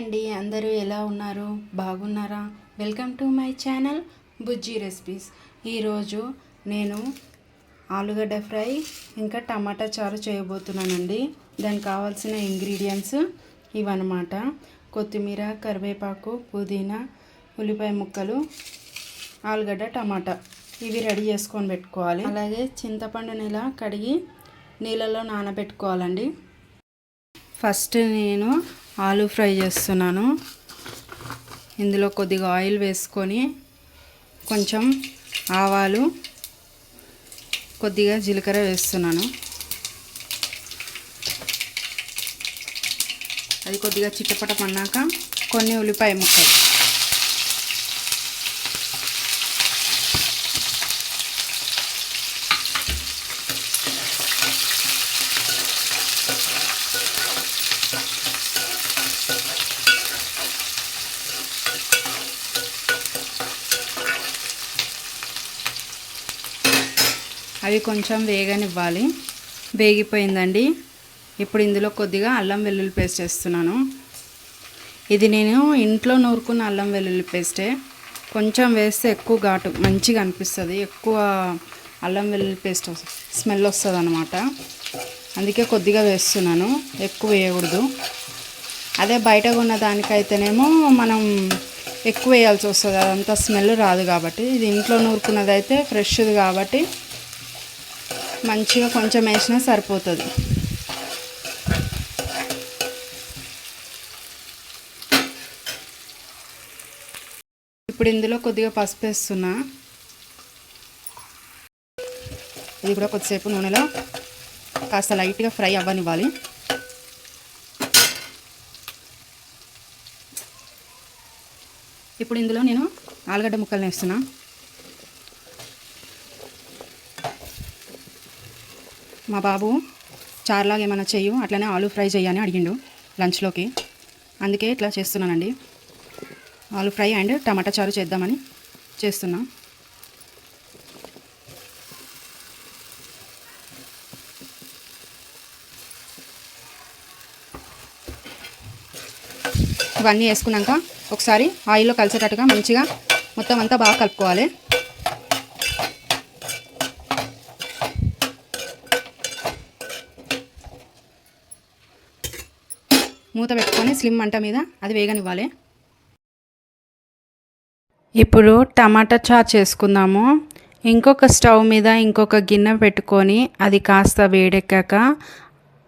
అండి అందరూ ఎలా ఉన్నారు? బాగున్నారా? Welcome to my channel Bujji recipes. ఈరోజు నేను ఆలుగడ్డ ఫ్రై ఇంకా టమాటా చారు చేయబోతున్నానండి. దానికి కావాల్సిన ఇంగ్రీడియంట్స్ ఇవన్నమాట. కొత్తిమీర కరివేపాకు పుదీనా ఉల్లిపాయ ముక్కలు ఆలుగడ్డ టమాటా. ఇవి రెడీ చేసుకొని పెట్టుకోవాలి. అలాగే చింతపండుని ఇలా కడిగి నీళ్ళలో నానబెట్టుకోవాలండి. ఫస్ట్ నేను ఆలు ఫ్రై చేస్తున్నాను. ఇందులో కొద్దిగా ఆయిల్ వేసుకొని కొంచెం ఆవాలు కొద్దిగా జీలకర్ర వేస్తున్నాను. అది కొద్దిగా చిట్టపట పన్నాక కొన్ని ఉల్లిపాయ ముక్కలు. అవి కొంచెం వేగనివ్వాలి. వేగిపోయిందండి. ఇప్పుడు ఇందులో కొద్దిగా అల్లం వెల్లుల్లి పేస్ట్ వేస్తున్నాను. ఇది నేను ఇంట్లో నూరుకున్న అల్లం వెల్లుల్లి పేస్టే. కొంచెం వేస్తే ఎక్కువ ఘాటు మంచిగా అనిపిస్తుంది. ఎక్కువ అల్లం వెల్లుల్లి పేస్ట్ స్మెల్ వస్తుంది అనమాట అందుకే కొద్దిగా వేస్తున్నాను. ఎక్కువ వేయకూడదు. అదే బయట కొన్న దానికైతేనేమో మనం ఎక్కువ వేయాల్సి వస్తుంది. అదంతా స్మెల్ రాదు కాబట్టి. ఇది ఇంట్లో నూరుకున్నదైతే ఫ్రెష్ది కాబట్టి మంచిగా కొంచెం వేసినా సరిపోతుంది. ఇప్పుడు ఇందులో కొద్దిగా పసుపు వేస్తున్నా. ఇది కూడా కొద్దిసేపు నూనెలో కాస్త లైట్గా ఫ్రై అవ్వనివ్వాలి. ఇప్పుడు ఇందులో నేను ఆలుగడ్డ ముక్కలు వేస్తున్నాను మా బాబు చార్లాగా ఏమైనా చేయు అట్లనే ఆలు ఫ్రై చేయని అడిగిండు లంచ్లోకి. అందుకే ఇట్లా చేస్తున్నానండి. ఆలు ఫ్రై అండ్ టమాటా చారు చేద్దామని చేస్తున్నా. ఇవన్నీ వేసుకున్నాక ఒకసారి ఆయిల్లో కలిసేటట్టుగా మంచిగా మొత్తం అంతా బాగా కలుపుకోవాలి. మూత పెట్టుకొని స్లిమ్ మంట మీద అది వేగనివ్వాలి. ఇప్పుడు టమాటా చారు చేసుకుందాము. ఇంకొక స్టవ్ మీద ఇంకొక గిన్నె పెట్టుకొని అది కాస్త వేడెక్కాక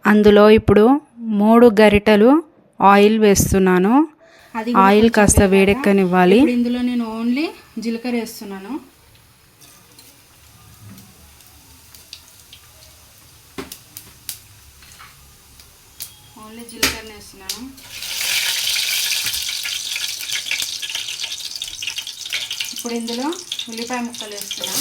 అందులో ఇప్పుడు మూడు గరిటెలు ఆయిల్ వేస్తున్నాను. ఆయిల్ కాస్త వేడెక్కనివ్వాలి. ఇందులో నేను ఓన్లీ జీలకర్ర వేస్తున్నాను. ఓన్లీ జీలకర్ర వేస్తున్నాను ఇప్పుడు ఇందులో ఉల్లిపాయ ముక్కలు వేస్తున్నా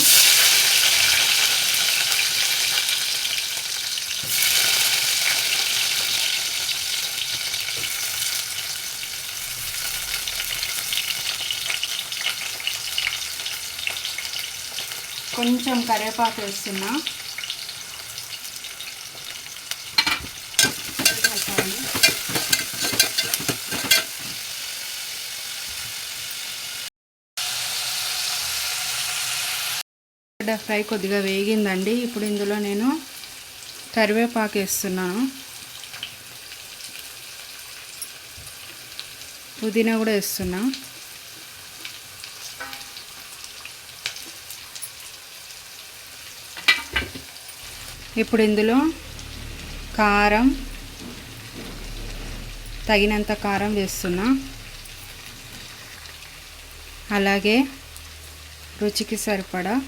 కొంచెం కరివేపాకు వేస్తున్నా. గడ్డ ఫ్రై కొద్దిగా వేగిందండి. ఇప్పుడు ఇందులో నేను కరివేపాకు వేస్తున్నాను. పుదీనా కూడా వేస్తున్నా. ఇప్పుడు ఇందులో కారం తగినంత కారం వేస్తున్నా. అలాగే రుచికి సరిపడా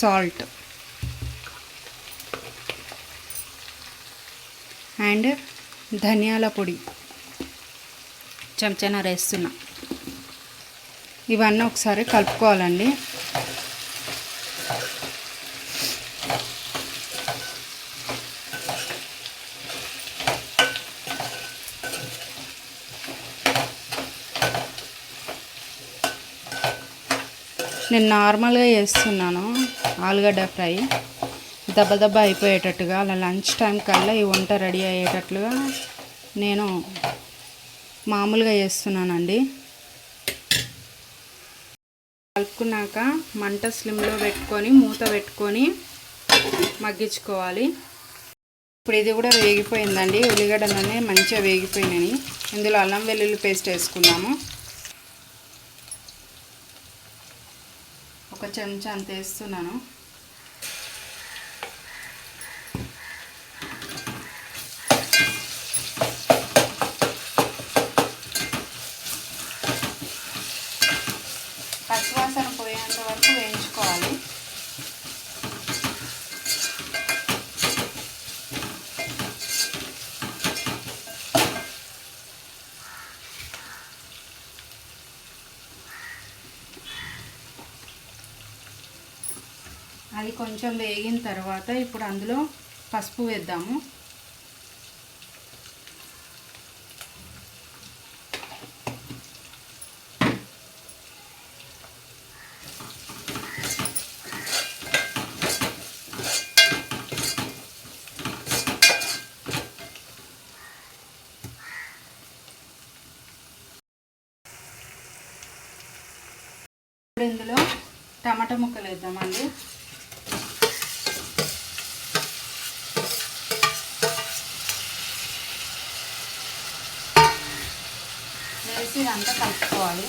సాల్ట్. అండ్ ధనియాల పొడి. చెంచాన వేస్తున్నా ఇవన్నీ ఒకసారి కలుపుకోవాలండి. నేను నార్మల్గా చేస్తున్నాను ఆలుగడ్డ ఫ్రై దెబ్బ దెబ్బ అయిపోయేటట్టుగా అలా లంచ్ టైం కల్లా ఈ వంట రెడీ అయ్యేటట్లుగా నేను మామూలుగా చేస్తున్నానండి. కలుపుకున్నాక మంట స్లిమ్లో పెట్టుకొని మూత పెట్టుకొని మగ్గించుకోవాలి. ఇప్పుడు ఇది కూడా వేగిపోయిందండి. ఉల్లిగడ్డలనే మంచిగా వేగిపోయినాయి. ఇందులో అల్లం వెల్లుల్లి పేస్ట్ వేసుకున్నాము ఒక చెంచా అంత వేస్తున్నాను. అవి కొంచెం వేగిన తర్వాత ఇప్పుడు అందులో పసుపు వేద్దాము. ఇప్పుడు ఇందులో టమాటా ముక్కలు వేద్దామండి. వేసి ఇదంతా కలుపుకోవాలి.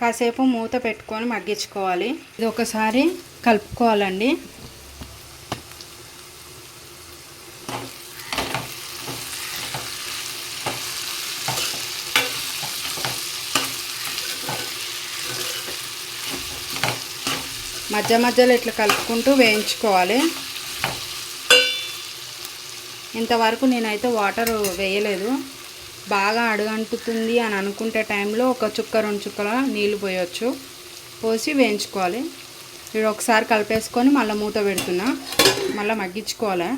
కాసేపు మూత పెట్టుకొని మగ్గించుకోవాలి. ఇది ఒకసారి కలుపుకోవాలండి. మధ్య మధ్యలో ఇట్లా కలుపుకుంటూ వేయించుకోవాలి. ఇంతవరకు నేనైతే వాటర్ వేయలేదు. బాగా అడుగంటుతుంది అని అనుకుంటే టైంలో ఒక చుక్క రెండు చుక్కల నీళ్ళు పోయొచ్చు. పోసి వేయించుకోవాలి. ఇప్పుడు ఒకసారి కలిపేసుకొని మళ్ళీ మూత పెడుతున్నా. మళ్ళీ మగ్గించుకోవాలి?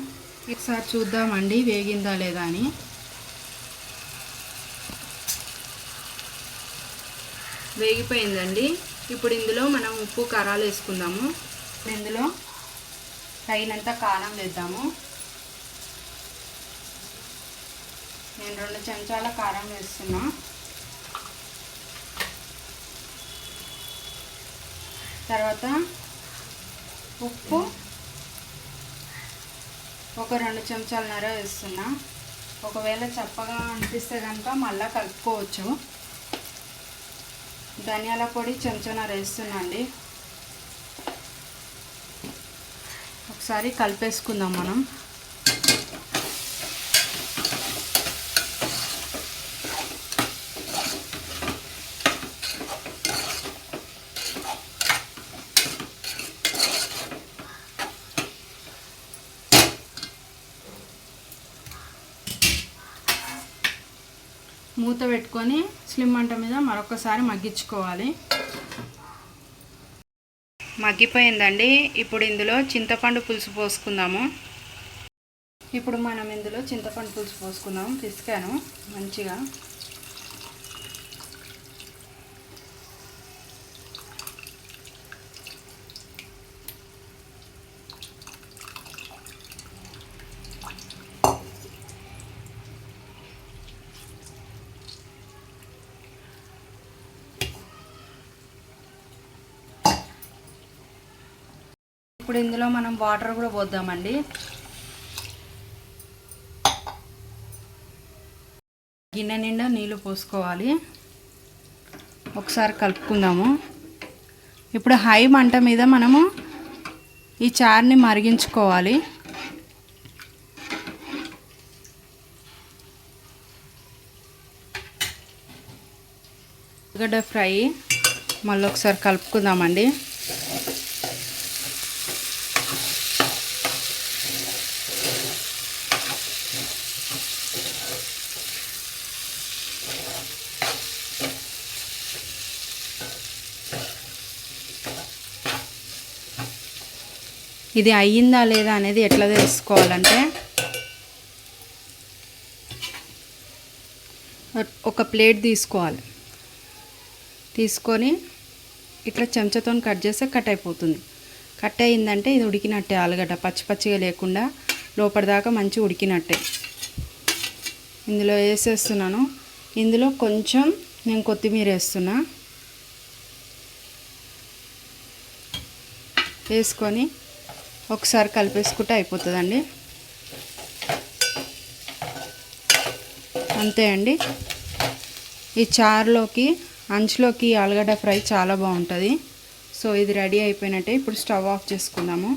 ఒకసారి చూద్దామండి వేగిందా లేదా అని. వేగిపోయిందండి. ఇప్పుడు ఇందులో మనం ఉప్పు కారాలు వేసుకుందాము. ఇందులో తగినంత కారం వేద్దాము. నేను రెండు చెంచాల కారం వేస్తున్నా. తర్వాత ఉప్పు ఒక రెండు చెంచాల నర వేస్తున్నా. ఒకవేళ చప్పగా అనిపిస్తే కనుక మళ్ళీ కలుపుకోవచ్చు. ధనియాల పొడి చెంచాన్నర వేస్తున్నాండి ఒకసారి కలిపేసుకుందాం మనం. మూత పెట్టుకొని స్లిమ్ మంట మీద మరొకసారి మగ్గించుకోవాలి. మగ్గిపోయిందండి. ఇప్పుడు ఇందులో చింతపండు పులుసు పోసుకుందాము. ఇప్పుడు మనం ఇందులో చింతపండు పులుసు పోసుకుందాం పిసికాను మంచిగా. ఇప్పుడు ఇందులో మనం వాటర్ కూడా పోద్దామండి. గిన్నె నిండా నీళ్ళు పోసుకోవాలి. ఒకసారి కలుపుకుందాము. ఇప్పుడు హై మంట మీద మనము ఈ చారుని మరిగించుకోవాలి. ఉల్లిగడ్డ ఫ్రై మళ్ళీ ఒకసారి కలుపుకుందామండి. ఇది అయ్యిందా లేదా అనేది ఎట్లా తెలుసుకోవాలంటే ఒక ప్లేట్ తీసుకోవాలి. తీసుకొని ఇట్లా చెంచాతో కట్ చేస్తే కట్ అయిపోతుంది. కట్ అయిందంటే ఇది ఉడికినట్టే ఆలుగడ్డ. పచ్చి పచ్చిగా లేకుండా లోపలిదాకా మంచి ఉడికినట్టే. ఇందులో వేసేస్తున్నాను. ఇందులో కొంచెం నేను కొత్తిమీర వేస్తున్నా. వేసుకొని ఒకసారి కలిపేసుకుంటే అయిపోతుందండి. అంతే అండి. ఈ చారులోకి అంచులోకి ఆలుగడ్డ ఫ్రై చాలా బాగుంటుంది. సో ఇది రెడీ అయిపోయినట్టే ఇప్పుడు స్టవ్ ఆఫ్ చేసుకుందాము.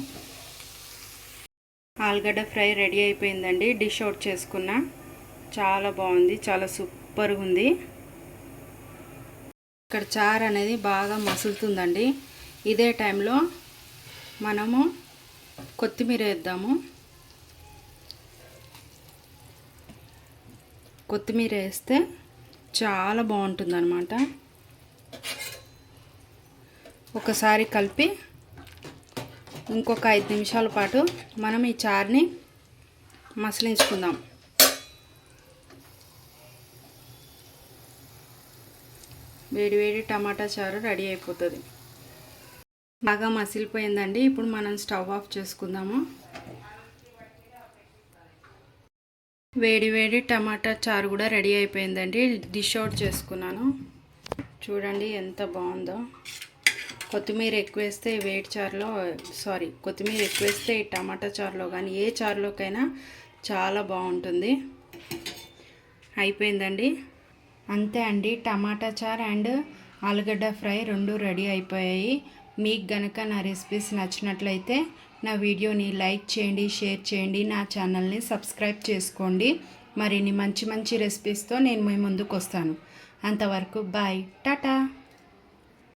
ఆలుగడ్డ ఫ్రై రెడీ అయిపోయిందండి. డిష్ అవుట్ చేసుకున్నా. చాలా బాగుంది చాలా సూపర్గా ఉంది. ఇక్కడ చారు అనేది బాగా మసులుతుందండి. ఇదే టైంలో మనము కొత్తిమీర వేద్దాము. కొత్తిమీర వేస్తే చాలా బాగుంటుంది అనమాట ఒకసారి కలిపి ఇంకొక ఐదు నిమిషాల పాటు మనం ఈ చారుని మసలించుకుందాం. వేడి వేడి టమాటా చారు రెడీ అయిపోతుంది. బాగా మసిలిపోయిందండి. ఇప్పుడు మనం స్టవ్ ఆఫ్ చేసుకుందాము. వేడి వేడి టమాటా చారు కూడా రెడీ అయిపోయిందండి. డిష్ అవుట్ చేసుకున్నాను. చూడండి ఎంత బాగుందో. కొత్తిమీర ఎక్కువ వేస్తే వేడి చారులో సారీ కొత్తిమీర ఎక్కువ వేస్తే ఈ టమాటా చారులో కానీ ఏ చారులోకైనా చాలా బాగుంటుంది. అయిపోయిందండి. అంతే అండి. టమాటా చార్ అండ్ ఆలుగడ్డ ఫ్రై రెండు రెడీ అయిపోయాయి. మీకు గనక నా రెసిపీస్ నచ్చినట్లయితే నా వీడియోని లైక్ చేయండి షేర్ చేయండి నా ఛానల్ని సబ్స్క్రైబ్ చేసుకోండి. మరిన్ని మంచి మంచి రెసిపీస్తో నేను మీ ముందుకు వస్తాను అంతవరకు బాయ్ టాటా!